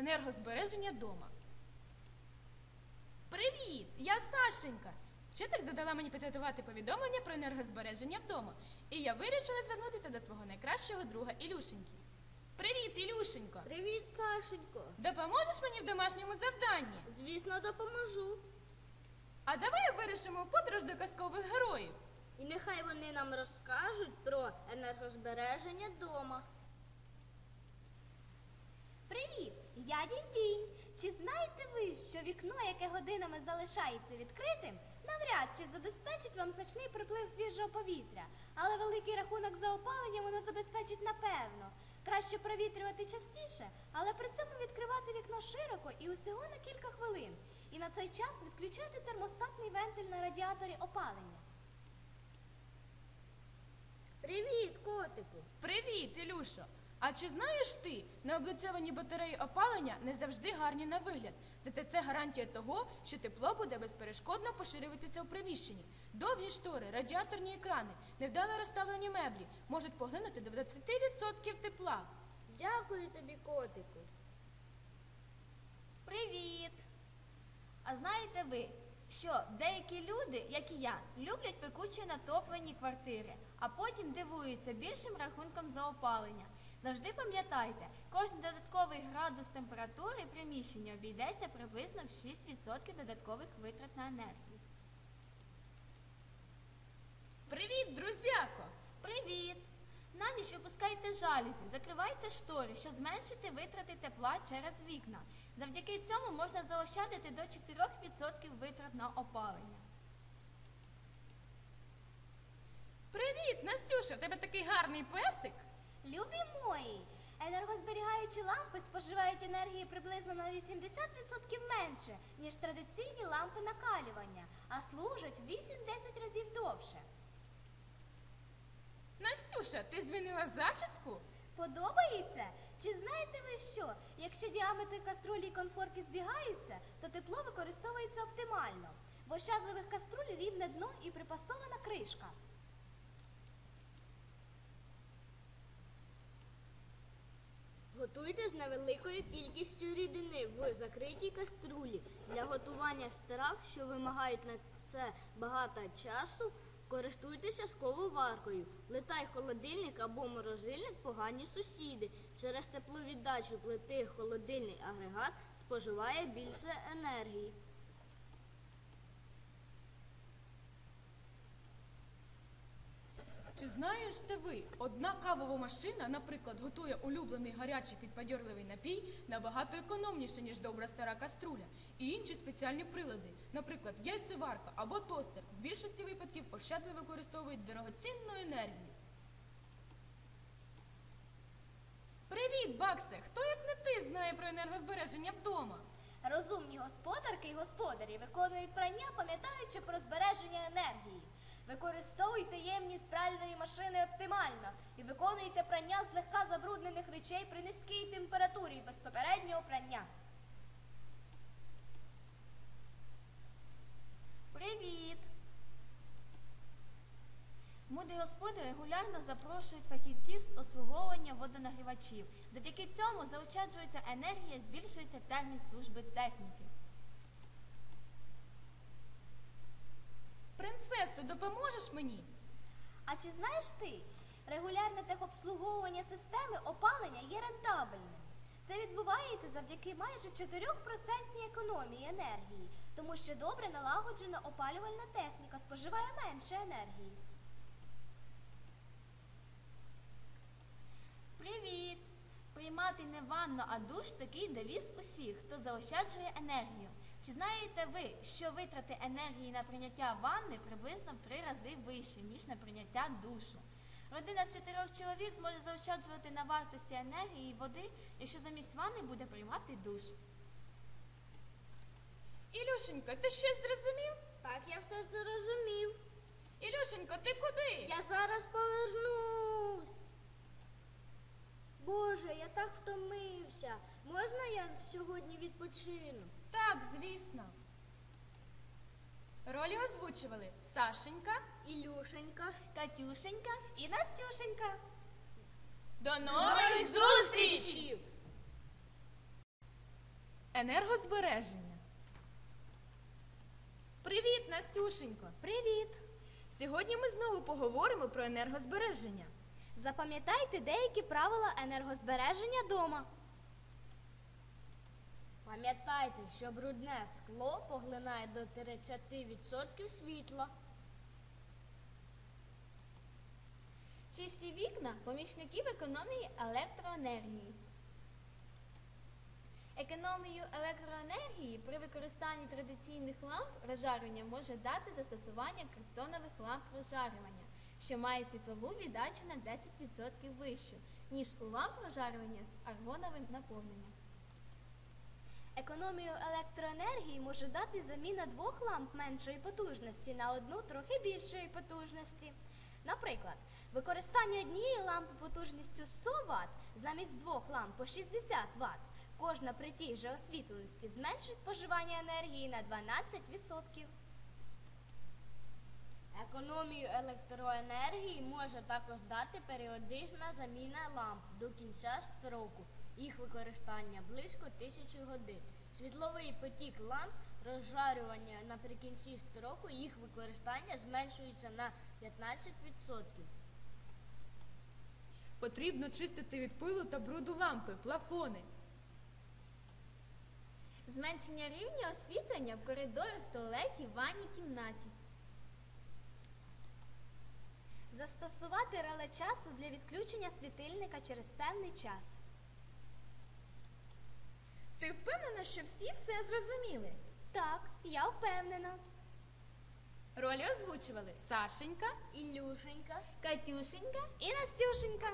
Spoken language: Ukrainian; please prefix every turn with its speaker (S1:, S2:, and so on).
S1: Енергозбереження дома. Привіт! Я Сашенька. Вчитель задала мені підготувати повідомлення про енергозбереження вдома. І я вирішила звернутися до свого найкращого друга Ілюшеньки. Привіт, Ілюшенько!
S2: Привіт, Сашенько.
S1: Допоможеш мені в домашньому завданні?
S2: Звісно, допоможу.
S1: А давай вирішимо подорож до казкових героїв.
S2: І нехай вони нам розкажуть про енергозбереження дома.
S3: Привіт! Я Дінь-Дінь. Чи знаєте ви, що вікно, яке годинами залишається відкритим, навряд чи забезпечить вам значний приплив свіжого повітря, але великий рахунок за опалення воно забезпечить напевно. Краще провітрювати частіше, але при цьому відкривати вікно широко і усього на кілька хвилин. І на цей час відключати термостатний вентиль на радіаторі опалення.
S2: Привіт, котику.
S1: Привіт, Ілюшо! А чи знаєш ти, необлицьовані батареї опалення не завжди гарні на вигляд. Зате це гарантія того, що тепло буде безперешкодно поширюватися в приміщенні. Довгі штори, радіаторні екрани, невдало розставлені меблі можуть поглинути до 20% тепла.
S2: Дякую тобі, котику.
S3: Привіт! А знаєте ви, що деякі люди, як і я, люблять пекучі натоплені квартири, а потім дивуються більшим рахунком за опалення. Завжди пам'ятайте, кожен додатковий градус температури приміщення обійдеться приблизно в 6% додаткових витрат на енергію.
S1: Привіт, друзяко!
S3: Привіт! На ніч опускайте жалюзі, закривайте штори, щоб зменшити витрати тепла через вікна. Завдяки цьому можна заощадити до 4% витрат на опалення.
S1: Привіт, Настюша! В тебе такий гарний песик.
S3: Любі мої, енергозберігаючі лампи споживають енергії приблизно на 80% менше, ніж традиційні лампи накалювання, а служать в 8-10 разів довше.
S1: Настюша, ти змінила зачіску?
S3: Подобається? Чи знаєте ви що? Якщо діаметри каструлі і конфорки збігаються, то тепло використовується оптимально. В ощадливих каструль рівне дно і припасована кришка.
S2: Готуйте з невеликою кількістю рідини в закритій каструлі. Для готування страв, що вимагають на це багато часу, користуйтеся скововаркою. Летай холодильник або морозильник погані сусіди. Через тепловіддачу плити холодильний агрегат споживає більше енергії.
S1: Чи знаєте ви, одна кавова машина, наприклад, готує улюблений гарячий підбадьорливий напій набагато економніше, ніж добра стара каструля, і інші спеціальні прилади, наприклад, яйцеварка або тостер, в більшості випадків ощадливо використовують дорогоцінну енергію. Привіт, Баксе! Хто як не ти знає про енергозбереження вдома?
S3: Розумні господарки і господарі виконують прання, пам'ятаючи про збереження енергії. Використовуйте ємність пральної машини оптимально і виконуйте прання злегка забруднених речей при низькій температурі без попереднього прання. Привіт! Мудрі господи регулярно запрошують фахівців з обслуговування водонагрівачів. Завдяки цьому заощаджується енергія, збільшується термін служби техніки.
S1: Принцесо, допоможеш мені?
S3: А чи знаєш ти, регулярне техобслуговування системи опалення є рентабельним. Це відбувається завдяки майже 4% економії енергії, тому що добре налагоджена опалювальна техніка споживає менше енергії. Привіт! Приймати не ванну, а душ такий девіз усіх, хто заощаджує енергію. Чи знаєте ви, що витрати енергії на прийняття ванни приблизно в три рази вище, ніж на прийняття душу? Родина з чотирьох чоловік зможе заощаджувати на вартості енергії і води, якщо замість ванни буде приймати душ.
S1: Ілюшенько, ти щось зрозумів?
S2: Так, я все зрозумів.
S1: Ілюшенько, ти куди?
S2: Я зараз повернусь. Боже, я так втомився. Можна я сьогодні відпочину?
S1: Так, звісно. Ролі озвучували Сашенька
S2: Ілюшенька.
S3: Катюшенька і Настюшенька.
S1: До нових
S2: зустрічей!
S1: енергозбереження. Привіт, Настюшенько!
S3: Привіт!
S1: Сьогодні ми знову поговоримо про енергозбереження.
S3: Запам'ятайте деякі правила енергозбереження дома.
S2: Пам'ятайте, що брудне скло поглинає до 30% світла.
S4: Чисті вікна помічників економії електроенергії. Економію електроенергії при використанні традиційних ламп розжарювання може дати застосування криптонових ламп розжарювання, що має світлову віддачу на 10% вищу, ніж у ламп розжарювання з аргоновим наповненням.
S3: Економію електроенергії може дати заміна двох ламп меншої потужності на одну трохи більшої потужності. Наприклад, використання однієї лампи потужністю 100 Вт замість двох ламп по 60 Вт. Кожна при тій же освітленості зменшить споживання енергії на 12%.
S2: Економію електроенергії може також дати періодична заміна ламп до кінця строку. Їх використання близько тисячі годин. Світловий потік ламп розжарювання наприкінці строку їх використання зменшується на 15%.
S1: Потрібно чистити від пилу та бруду лампи, плафони.
S4: Зменшення рівня освітлення в коридорах, туалеті, ванній кімнаті.
S3: Застосувати реле часу для відключення світильника через певний час.
S1: Ти впевнена, що всі все зрозуміли?
S3: Так, я впевнена.
S1: Ролі озвучували Сашенька.
S2: Ілюшенька.
S4: Катюшенька
S3: І Настюшенька.